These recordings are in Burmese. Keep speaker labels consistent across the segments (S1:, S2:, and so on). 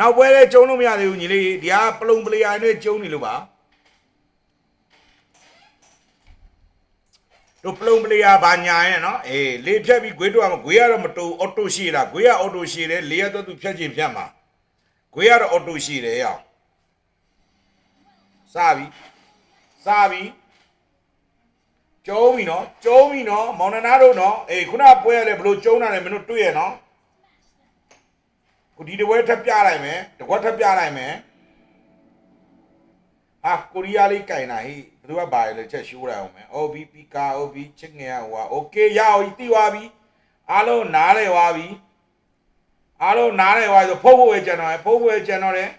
S1: နောက်ပွဲလဲကျုံလို့မရသေးဘူးညီလေးဒီဟာပလုံပလီယာနဲ့ကျုံနေလို့ပါတို့ပလုံပလီယာဘာညာရဲ့နော်အေးလေဖြတ်ပြီးဂွေးတော့မှာဂွေးကတော့မတူအော်တိုရှိလားဂွေးကအော်တိုရှိတယ်လေရတော့သူဖြတ်ခြင်းဖြတ်မှာဂွေးကတော့အော်တိုရှိတယ်ရောစပြီစပြီကျုံပြီနော်ကျုံပြီနော်မောင်နှနာတို့နော်အေးခုနပွဲရတယ်ဘလို့ကျုံတာလဲမင်းတို့တွေ့ရနော် ကိုဒီတပွဲထပ်ပြလိုက်မယ်တကွက်ထပ်ပြလိုက်မယ်ဟာကိုရီးယားလေးကင်တာဟိဘယ်သူကဘာလဲချက်ရှိုးလိုက်အောင်မယ် OB ပီကာ OB ချစ်ငယ်ဟိုဟာ Okay ရအောင်တီးသွားပြီအားလုံးနားလဲသွားပြီအားလုံးနားလဲသွားပြီဆိုဖုတ်ဖို့ပဲကြံတော့တယ်ဖုတ်ဖို့ပဲကြံတော့တယ်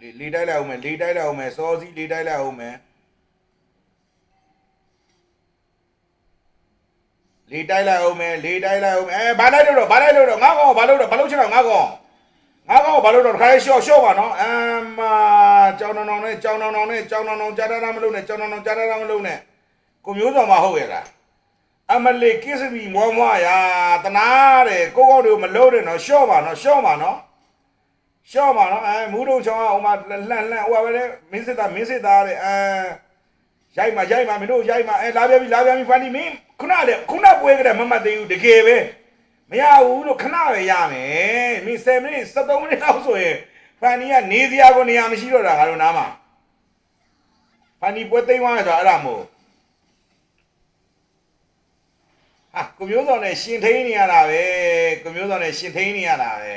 S1: လေလေးတိုက်လိုက်အောင်မယ်လေးတိုက်လိုက်အောင်မယ်စောစီးလေးတိုက်လိုက်အောင်မယ် လေးတိုက်လိုက်အောင်မယ်လေးတိုက်လိုက်အောင်မယ်အဲဘာလိုက်လို့တော့ဘာလိုက်လို့တော့ငါကောင်ဘာလို့တော့ဘာလို့ချင်တော့ငါကောင်ငါကောင်ဘာလို့တော့ခါလေးရှော့ရှော့ပါနော်အမ်မာကြောင်နောင်နောင်နဲ့ကြောင်နောင်နောင်နဲ့ကြောင်နောင်နောင်ကြားတာမလို့နဲ့ကြောင်နောင်နောင်ကြားတာမလို့နဲ့ကိုမျိုးတော်မဟုတ်ရဲ့လားအမလေးကစ္စဘီမွားမွားရာတနာတယ်ကိုကောတို့မလို့တယ်နော်ရှော့ပါနော်ရှော့ပါနော်ရှော့ပါနော်အဲမူးတို့ချောင်းကဟိုမှာလှန့်လှန့်ဟိုပါပဲမင်းစစ်သားမင်းစစ်သားတဲ့အဲရိုက်မှာရိုက်မှာမင်းတို့ရိုက်မှာအဲလာပြပြီလာပြပြီဖန်ဒီမင်း ခုနလေခုနပွဲကြတဲ့မမတ်သေးဘူးတကယ်ပဲမရဘူးလို့ခဏပဲရမယ်မင်း10မိနစ်73မိနစ်လောက်ဆိုရင်ဖန်ဒီကနေစရာကိုနေရာမရှိတော့တာငါတို့နားမှာဖန်ဒီပွဲသိမ်းသွားတယ်ဆိုတော့အဲ့ဒါမို့ဟာကိုမျိုးစော်နဲ့ရှင်ထိန်နေရတာပဲကိုမျိုးစော်နဲ့ရှင်ထိန်နေရတာပဲ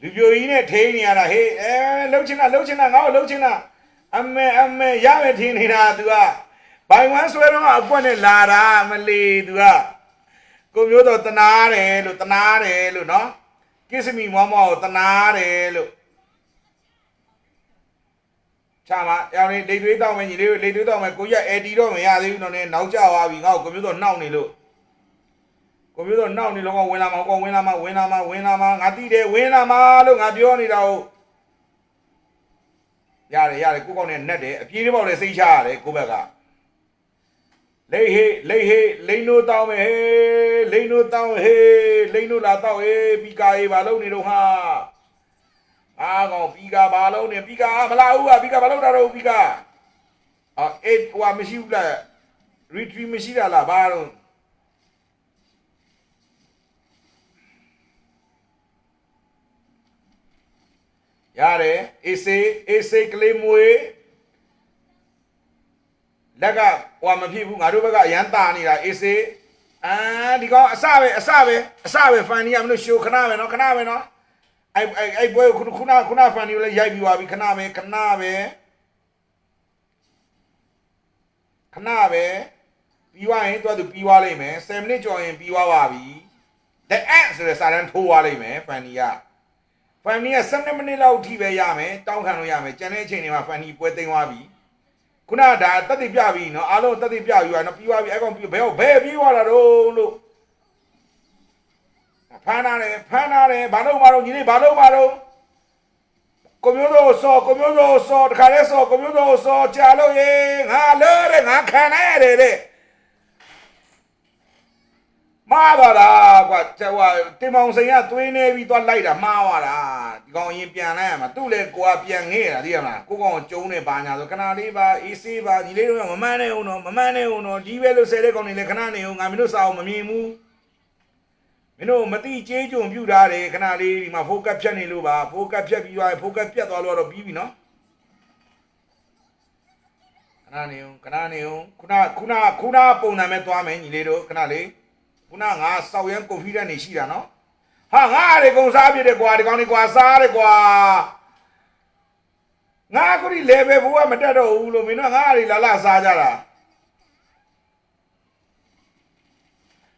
S1: လူပြိုကြီးနဲ့ထိန်နေရတာဟေးအဲလှုပ်ချင်တာလှုပ်ချင်တာငါ့ကိုလှုပ်ချင်တာအမေအမေရမယ်ထင်နေတာ तू က ဘိုင်ဝမ်ဆွဲတော့အကွက်နဲ့လာတာမလီ तू ကကိုမျိုးတော့တနာတယ်လို့တနာတယ်လို့နော်ကိစ္စမီမောမောကိုတနာတယ်လို့ချာမရောင်လေးလိတ်သွေးတောင်းမယ်ညီလေးတို့လိတ်သွေးတောင်းမယ်ကိုရက်အေတီတော့မရသေးဘူးတော့နဲ့နောက်ကျသွားပြီငါ့ကိုကိုမျိုးတော့နှောက်နေလို့ကိုမျိုးတော့နှောက်နေလို့ကဝင်လာမှာကောဝင်လာမှာဝင်လာမှာဝင်လာမှာငါတိတယ်ဝင်လာမှာလို့ငါပြောနေတာဟုတ်ရတယ်ရတယ်ကိုကောင်းနဲ့နဲ့တယ်အပြေးလေးပေါက်လည်းစိတ်ချရတယ်ကိုဘက်က လိတ်ဟေးလိတ်ဟေးလိန်တို့တောင်းမယ်ဟေးလိန်တို့တောင်းဟေးလိန်တို့လာတောက်ဟေးပီကာရေးဘာလုံးနေတော့ဟာအားကောင်ပီကာဘာလုံးနေပီကာမလာဘူးကပီကာဘာလုံးတာတော့ပီကာအော်အေးဟိုမရှိဘူးလား retreat မရှိတာလားဘာတော့ရတယ်အေးစေးအေးစေးကလေးမွေး လက်ကဟိုမဖြစ်ဘူးငါတို့ဘက်ကအရန်တာနေတာအေးစေးအာဒီကောင်အစပဲအစပဲအစပဲဖန်နီကမလို့ရှိုးခဏပဲနော်ခဏပဲနော်အဲ့အဲ့အဲ့ဘွဲခုခုနခုနဖန်နီကိုလည်းရိုက်ပြီးသွားပြီခဏပဲခဏပဲခဏပဲပြီးသွားရင်သူကသူပြီးသွားလိမ့်မယ်10မိနစ်ကျော်ရင်ပြီးသွားပါပြီ the end ဆိုတဲ့စာတန်းထိုးသွားလိမ့်မယ်ဖန်နီကဖန်နီက7မိနစ်လောက်အထိပဲရမယ်တောင်းခံလို့ရမယ်ကျန်တဲ့အချိန်တွေမှာဖန်နီပွဲသိမ်းသွားပြီ ခုနဒါတက်တိပြပြီနော်အားလုံးတက်တိပြယူရနော်ပြီးသွားပြီအဲကောင်ပြီးဘယ်ဘယ်ပြီးသွားတာတော့လို့ဖမ်းနာတယ်ဖမ်းနာတယ်ဘာလို့မတော့ညီလေးဘာလို့မတော့ကိုမျိုးတို့စောကိုမျိုးတို့စောတခါလဲစောကိုမျိုးတို့စောကြာလို့ရေငါလဲတဲ့ငါခံနိုင်ရတယ်တဲ့ မှားသွားတာကွာကျဟိုတင်မောင်စိန်ကသွေးနေပြီးသွားလိုက်တာမှားသွားတာဒီကောင်အရင်ပြန်လိုက်ရမှာသူ့လေကိုကပြန်ငဲ့တာသိရမလားကိုကောင်ကျုံးနေပါညာဆိုခဏလေးပါအေးဆေးပါညီလေးတို့ကမမှန်းနေဦးတော့မမှန်းနေဦးတော့ဒီပဲလို့ဆယ်တဲ့ကောင်တွေလည်းခဏနေဦးငါမင်းတို့စာအောင်မမြင်ဘူးမင်းတို့မတိကြေးကြုံပြူထားတယ်ခဏလေးဒီမှာ focus ဖြတ်နေလို့ပါ focus ဖြတ်ပြီးသွားရင် focus ပြတ်သွားလို့တော့ပြီးပြီနော်ခဏနေဦးခဏနေဦးခုနခုနခုနပုံစံမဲ့သွားမယ်ညီလေးတို့ခဏလေး ခုနငါစောက်ရန်ကွန်ဖီဒန့်နေရှိတာနော်ဟာငါအရေကုံစားပြတယ်ကွာဒီကောင်ဒီကွာစားတယ်ကွာငါအခုဒီ level ဘူးကမတက်တော့ဘူးလို့မင်းတို့ငါအရေလာလာစားကြတာ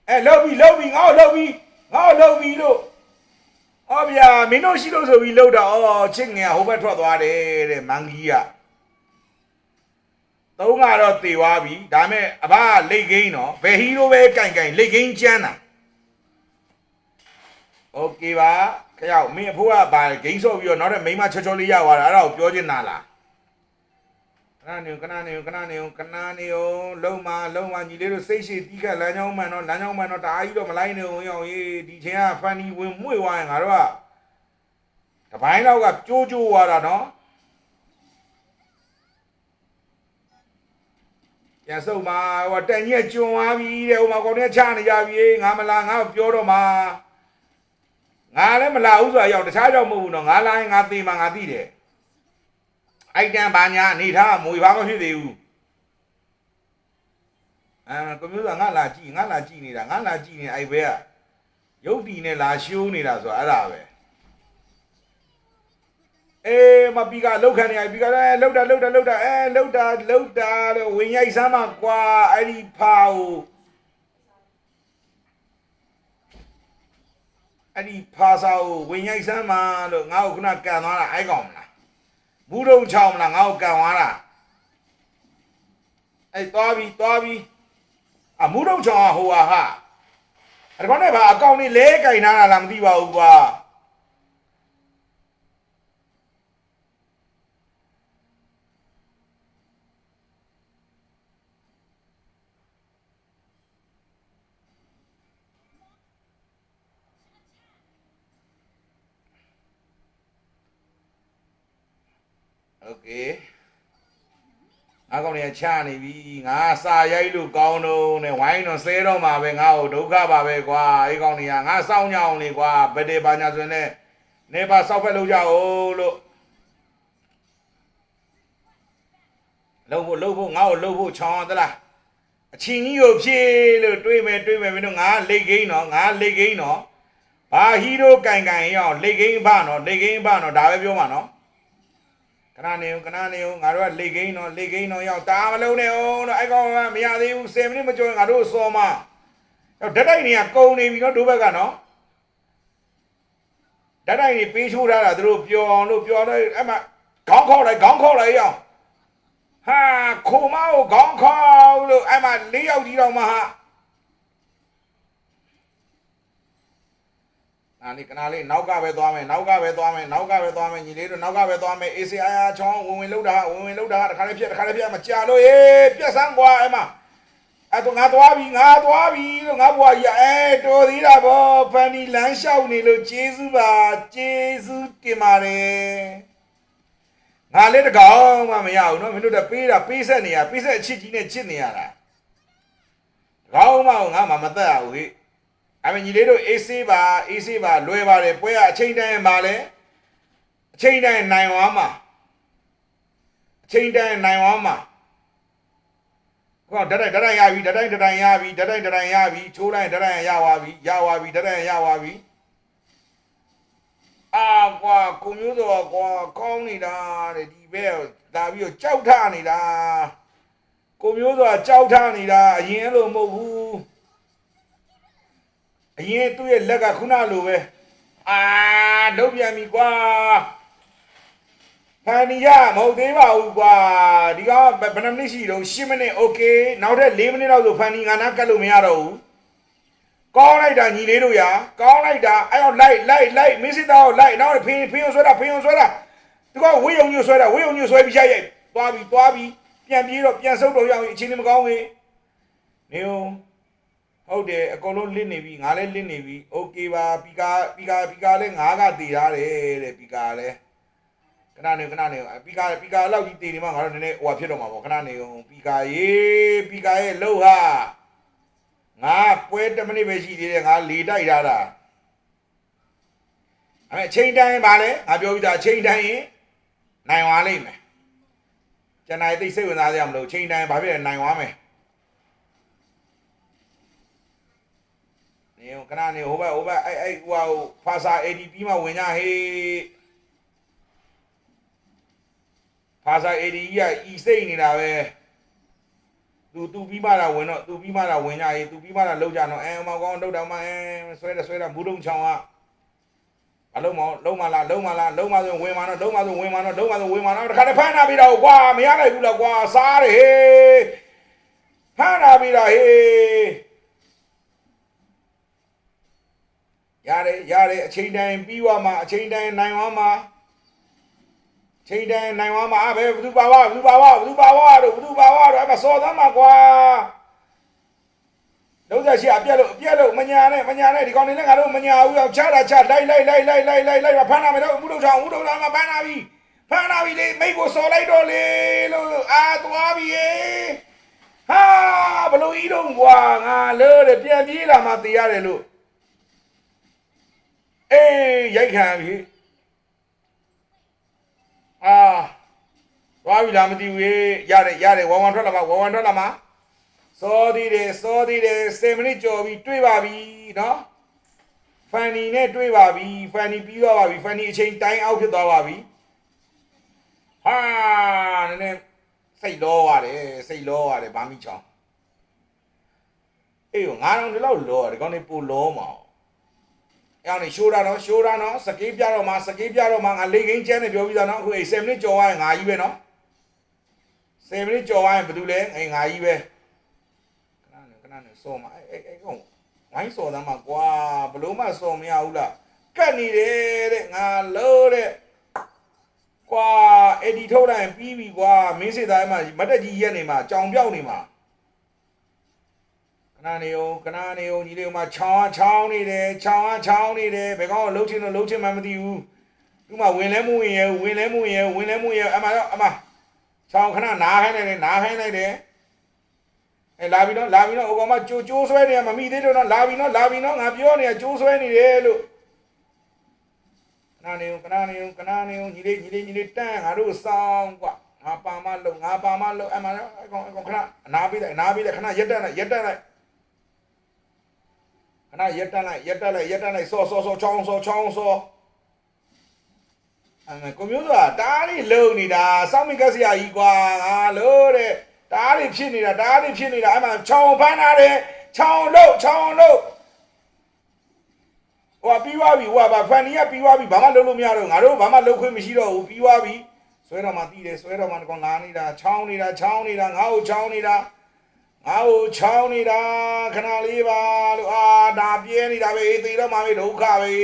S1: အဲလောက်ပြီလောက်ပြီငါ့ကိုလောက်ပြီငါ့ကိုလောက်ပြီလို့ဟောဗျာမင်းတို့ရှိလို့ဆိုပြီးလောက်တာဩချစ်ငယ်ဟိုဘက်ထွက်သွားတယ်တဲ့မန်ကြီးက သုံးကတော့တေသွားပြီဒါမဲ့အဘကလိတ်ကိန်းတော့ဘယ်ဟီးရိုးပဲကင်ကင်လိတ်ကိန်းကျန်းတာโอเคပါခရောက်မင်းအဖိုးကဘာဂိမ်းဆော့ပြီးတော့နောက်တဲ့မိန်းမချောချောလေးရသွားတာအဲ့ဒါကိုပြောချင်တာလားဖ ခဏနေခဏနေခဏနေခဏနေလုံးမလုံးမညီလေးတို့စိတ်ရှိတီးခတ်လမ်းကြောင်းမှန်တော့လမ်းကြောင်းမှန်တော့တအားကြီးတော့မလိုက်နေအောင်ရောရေးဒီချင်းကဖန်ဒီဝင်မှု့သွားရင်ငါတို့ကတပိုင်းလောက်ကကြိုးကြိုးသွားတာနော် ပြန်စုံမှာဟိုတန်ကြီးကျွံသွားပြီတဲ့ဟိုမှာကောင်နဲ့ချနေကြပြီငါမလာငါပြောတော့မှာငါလည်းမလာဘူးဆိုတာရောက်တခြားကြောင့်မဟုတ်ဘူးနော်ငါလာရင်ငါသိမှာငါသိတယ်အိုက်တန်ဘာညာအနေထားမွေဘာမဖြစ်သေးဘူးအဲကွန်ပျူတာငါလာကြည့်ငါလာကြည့်နေတာငါလာကြည့်နေအိုက်ဘဲကရုပ်တီနဲ့လာရှိုးနေတာဆိုတာအဲ့ဒါပဲ အေးမပီကလောက်ခံနေအိုက်ပီကလည်းလောက်တာလောက်တာလောက်တာအဲလောက်တာလောက်တာလို့ဝင်ရိုက်စမ်းမှာကွာအဲ့ဒီဖာကိုအဲ့ဒီဖာစာကိုဝင်ရိုက်စမ်းမှာလို့ငါ့ကိုခုနကန်သွားတာအိုက်ကောင်မလားဘူးတုံချောင်းမလားငါ့ကိုကန်သွားတာအဲ့သွားပြီသွားပြီအမူတုံချောင်းကဟိုဟာဟာအဲ့ဒါနဲ့ဘာအကောင့်လေးလဲကင်ထားတာလားမသိပါဘူးကွာ โอเคငါကောင်တွေကချနေပြီငါစာရိုက်လို့ကောင်းတော့နဲ့ဝိုင်းတော့ဆဲတော့မှာပဲငါ့ကိုဒုက္ခပါပဲကွာအဲ့ကောင်တွေကငါစောင်းကြအောင်လေကွာဘယ်တေပါညာဆိုရင်လည်းနေပါစောက်ဖက်လို့ကြအောင်လို့လှုပ်ဖို့လှုပ်ဖို့ငါ့ကိုလှုပ်ဖို့ချောင်းသလားအချင်းကြီးကိုဖြည့်လို့တွေးမယ်တွေးမယ်မင်းတို့ငါလိတ်ကိန်းတော့ငါလိတ်ကိန်းတော့ဘာဟီးရိုးကင်ကင်ရအောင်လိတ်ကိန်းဘနော်လိတ်ကိန်းဘနော်ဒါပဲပြောမှာနော် ခဏနေဦးခဏနေဦးငါတို့ကလေကိန်းတော့လေကိန်းတော့ရောက်တာမလုံးနဲ့အောင်တော့အဲ့ကောင်ကမရသေးဘူး10မိနစ်မကျော်ရင်ငါတို့စော်မတော့ဓာတ်တိုက်နေကကုံနေပြီနော်ဒိုးဘက်ကနော်ဓာတ်တိုက်နေပေးချိုးထားတာသူတို့ပျော်အောင်လို့ပျော်တော့အဲ့မှာခေါင်းခေါက်လိုက်ခေါင်းခေါက်လိုက်ရအောင်ဟာခိုမကိုခေါင်းခေါက်လို့အဲ့မှာလေးယောက်ကြီးတော့မှဟာ အာนี่ကနာလေးနောက်ကပဲသွားမယ်နောက်ကပဲသွားမယ်နောက်ကပဲသွားမယ်ညီလေးတို့နောက်ကပဲသွားမယ် ACI ချောင်းဝင်ဝင်လောက်တာဝင်ဝင်လောက်တာတခါလေးပြက်တခါလေးပြက်မကြာလို့ဟေးပြက်စမ်းကွာအဲ့မှာအဲ့တော့ငါသွားပြီငါသွားပြီလို့ငါဘွားကြီးအဲတော်သေးတာဗောဖန်ဒီလမ်းလျှောက်နေလို့ကျေးဇူးပါကျေးဇူးတင်ပါတယ်ငါလည်းတကောင်မှမရဘူးเนาะမင်းတို့တပေးတာပေးဆက်နေရပေးဆက်အချစ်ကြီးနဲ့ချစ်နေရတာတကောင်မှငါမှမသက်ရဘူးဟေ့ အမေညီလေးတို့အေးဆေးပါအေးဆေးပါလွယ်ပါတယ်ပွဲကအချိန်တိုင်းပါလဲအချိန်တိုင်းနိုင်ဝါမှာအချိန်တိုင်းနိုင်ဝါမှာကောဓာတ်တိုင်းဓာတ်တိုင်းရပြီဓာတ်တိုင်းဓာတ်တိုင်းရပြီဓာတ်တိုင်းဓာတ်တိုင်းရပြီချိုးတိုင်းဓာတ်တိုင်းရသွားပြီရသွားပြီဓာတ်တိုင်းရသွားပြီအာကွာကွန်မျိုးတော့ကွာကောင်းနေတာတဲ့ဒီဘက်လာပြီးတော့ကြောက်ထနေတာကွန်မျိုးတော့ကြောက်ထနေတာအရင်အဲ့လိုမဟုတ်ဘူး အရင်သူ့ရဲ့လက်ကခုနလိုပဲအာလုံးပြန်ပြီကွာဖန်နီရမဟုတ်သေးပါဘူးကွာဒီကောင်ဘယ်ဘယ်နှမိနစ်ရှိတော့10မိနစ်โอเคနောက်ထပ်4မိနစ်လောက်ဆိုဖန်နီငါနာကတ်လို့မရတော့ဘူးကောင်းလိုက်တာညီလေးတို့ရာကောင်းလိုက်တာအဲ့တော့လိုက်လိုက်လိုက်မင်းစစ်သားကိုလိုက်နောက်ဖင်းဖင်းဆွဲတာဖင်းဆွဲတာဒီကောင်ဝေးုံညွဆွဲတာဝေးုံညွဆွဲပြီးရိုက်ရိုက်သွားပြီးသွားပြီးပြန်ပြေးတော့ပြန်ဆုပ်တော့ရအောင်အချိန်လေးမကောင်းဘူးနေဦး ဟုတ်တယ်အကုန်လုံးလစ်နေပြီငါလည်းလစ်နေပြီโอเคပါပီကာပီကာပီကာလည်းငါးကတည်ထားတယ်တဲ့ပီကာလည်းခဏနေခဏနေပီကာပီကာလောက်ကြီးတည်နေမှငါတို့နည်းနည်းဟိုဟာဖြစ်တော့မှာပေါ့ခဏနေအောင်ပီကာရေးပီကာရဲ့လှုပ်ဟာငါပွဲ10မိနစ်ပဲရှိသေးတယ်ငါလေတိုက်ထားတာအဲ့အချိန်တိုင်းပါလေငါပြောပြီးသားအချိန်တိုင်းရင်နိုင်သွားလိမ့်မယ်ကျွန်တော်သိစိတ်ဝင်စားစရာမလိုအချိန်တိုင်းဘာဖြစ်လဲနိုင်သွားမယ် နေကနနေဟိုဘက်ဟိုဘက်အဲ့အဲ့ဟိုဖာစာ ADP မှာဝင်ကြဟေးဖာစာ ADP ကဤစိတ်နေတာပဲသူသူပြီးမှတာဝင်တော့သူပြီးမှတာဝင်ကြဟေးသူပြီးမှတာလောက်ကြတော့အဲမောင်ကောင်းတုတ်တော်မအဲဆွဲတယ်ဆွဲတာဘူးတုံချောင်းကမလုံးမလုံးမလားလုံးမလားလုံးမဆိုဝင်မှာတော့လုံးမဆိုဝင်မှာတော့လုံးမဆိုဝင်မှာတော့တခါတည်းဖမ်းထားပြီးတော့ကွာမရနိုင်ဘူးလားကွာစားတယ်ဟေးဖမ်းထားပြီးတော့ဟေး ရတယ်ရတယ်အချိန်တိုင်းပြီးသွားမှာအချိန်တိုင်းနိုင်သွားမှာချိန်တန်နိုင်သွားမှာပဲဘသူပါဝဘသူပါဝဘသူပါဝတို့ဘသူပါဝတို့အဲ့မှာစော်သမ်းမှာကွာလုံးသက်ရှိအပြက်လို့အပြက်လို့မညာနဲ့မညာနဲ့ဒီကောင်နေနဲ့ငါတို့မညာဘူးအောင်ချတာချလိုက်လိုက်လိုက်လိုက်လိုက်လိုက်လိုက်ဖမ်းလာမယ်တော့ဥဒုထောင်ဥဒုထောင်ကဖမ်းလာပြီဖမ်းလာပြီလေမိတ်ကိုစော်လိုက်တော့လေလို့အာသွားပြီဟေးဟာဘလို့ဤတော့ကွာငါလို့တဲ့ပြန်ပြေးလာမှသိရတယ်လို့ အေးရိုက်ခံပြီအာသွားပြီလားမသိဘူးဟေးရတယ်ရတယ်ဝမ်ဝမ်ထွက်လာမှာဝမ်ဝမ်ထွက်လာမှာစောသေးတယ်စောသေးတယ်7မိနစ်ကြော်ပြီးတွေ့ပါပြီနော်ဖန်နီနဲ့တွေ့ပါပြီဖန်နီပြီးသွားပါပြီဖန်နီအချိန်တိုင်းအောက်ဖြစ်သွားပါပြီဟာနည်းနည်းစိတ်လောရတယ်စိတ်လောရတယ်ဘာမိချောင်းအေးငါတော့ဒီလောက်လောရတယ်ကောင်းနေပူလောမှာ အဲ့အောင်နေရှိုးတာနော်ရှိုးတာနော်စကေးပြတော့မှာစကေးပြတော့မှာငါလေကိန်းချမ်းနေပြောပြီးသားနော်အခုအေး7မိနစ်ကြော်သွားရင်ငါကြီးပဲနော်7မိနစ်ကြော်သွားရင်ဘာလို့လဲအေးငါကြီးပဲခဏနဲ့ခဏနဲ့စော်မှာအဲ့အဲ့အဲ့ကောင်ဝိုင်းစော်သားမှာကွာဘလို့မှစော်မရဘူးလားကတ်နေတယ်တဲ့ငါလို့တဲ့ကွာအဲ့ဒီထုတ်လိုက်ရင်ပြီးပြီကွာမင်းစစ်သားမှာမတ်တက်ကြီးရက်နေမှာကြောင်ပြောက်နေမှာ ခဏနေအောင်ခဏနေအောင်ညီလေးကမှချောင်းချောင်းနေတယ်ချောင်းချောင်းနေတယ်ဘယ်ကောင်လှုပ်ချင်လို့လှုပ်ချင်မှမသိဘူးသူမှဝင်လဲမှုဝင်ရဲဝင်လဲမှုဝင်ရဲဝင်လဲမှုဝင်ရဲအမတော့အမချောင်းခဏနားခိုင်းလိုက်တယ်နားခိုင်းလိုက်တယ်အဲလာပြီနော်လာပြီနော်ဟိုကောင်မကြိုးကြိုးဆွဲနေရမမိသေးတော့နော်လာပြီနော်လာပြီနော်ငါပြောနေရကြိုးဆွဲနေတယ်လို့ခဏနေဦးခဏနေဦးခဏနေဦးညီလေးညီလေးညီလေးတန်းငါတို့စောင်းကွာငါပါမလို့ငါပါမလို့အမှန်အကောင်အကောင်ခဏအနာပေးလိုက်အနာပေးလိုက်ခဏရက်တက်လိုက်ရက်တက်လိုက် ခဏရက်တက်လိုက်ရက်တက်လိုက်ရက်တက်လိုက်စောစောစောချောင်းစောချောင်းစောအဲ့ကွန်ပျူတာတားလေးလုံနေတာစောင့်မိကဆရာကြီးကွာငါလို့တဲ့တားတွေဖြစ်နေတာတားတွေဖြစ်နေတာအဲ့မှာခြောင်ဖမ်းထားတယ်ခြောင်လို့ခြောင်လို့ဟိုကပြီးသွားပြီဟိုကဗာဖန်နီကပြီးသွားပြီဘာမှလုပ်လို့မရတော့ငါတို့ဘာမှလုပ်ခွင့်မရှိတော့ဘူးပြီးသွားပြီဆွဲတော့မှတီးတယ်ဆွဲတော့မှကောင်လာနေတာခြောင်နေတာခြောင်နေတာငါ့ကိုခြောင်နေတာ ငါ့ကိုခြောင်နေတာခဏလေးပါလို့အာဒါပြဲနေတာပဲသေတော့မှပဲဒုက္ခပဲ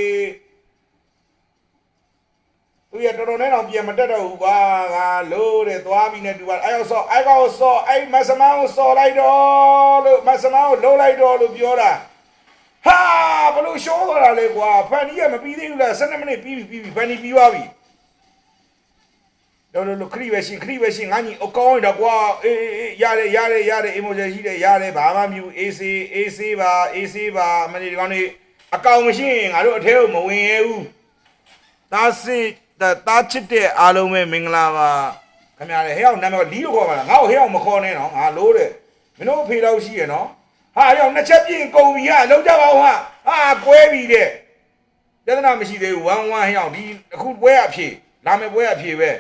S1: သူရတော်တော်နဲ့တော့ပြန်မတက်တော့ဘူးကွာငါလို့တဲ့သွားပြီနဲ့တူပါအဲ့ရောက်ဆော့အဲ့ကောဆော့အဲ့မဆမန်းကိုဆော့လိုက်တော့လို့မဆမန်းကိုလှုပ်လိုက်တော့လို့ပြောတာဟာဘလို့ရှိုးသွားတာလေကွာဖန်နီကမပြီးသေးဘူးလား12မိနစ်ပြီးပြီပြီးပြီဖန်နီပြီးသွားပြီ တော့လို့ခရီးပဲရှင်ခရီးပဲရှင်ငါညီအကောင်းရတော့ကွာအေးအေးရတယ်ရတယ်ရတယ်အီမိုဂျီရှိတယ်ရတယ်ဘာမှမမြူအေးစေးအေးစေးပါအေးစေးပါမနေ့ဒီကောင်နေအကောင်မရှိရင်ငါတို့အထဲကိုမဝင်ရဘူးသားစစ်သားချစ်တဲ့အားလုံးပဲမင်္ဂလာပါခင်ဗျာလေဟဲ့အောင်နာမည်လီးလို့ခေါ်ပါလားငါ့ကိုဟဲ့အောင်မခေါ်နဲ့နော်ငါလို့တဲ့မင်းတို့အဖေလောက်ရှိရနော်ဟာဟဲ့အောင်နှစ်ချက်ပြင်းကုန်ပြီဟာလုံးကြပါဦးဟာဟာကွဲပြီတဲ့ပြဿနာမရှိသေးဘူးဝမ်ဝမ်ဟဲ့အောင်ဒီအခုပွဲအဖြေလာမယ်ပွဲအဖြေပဲ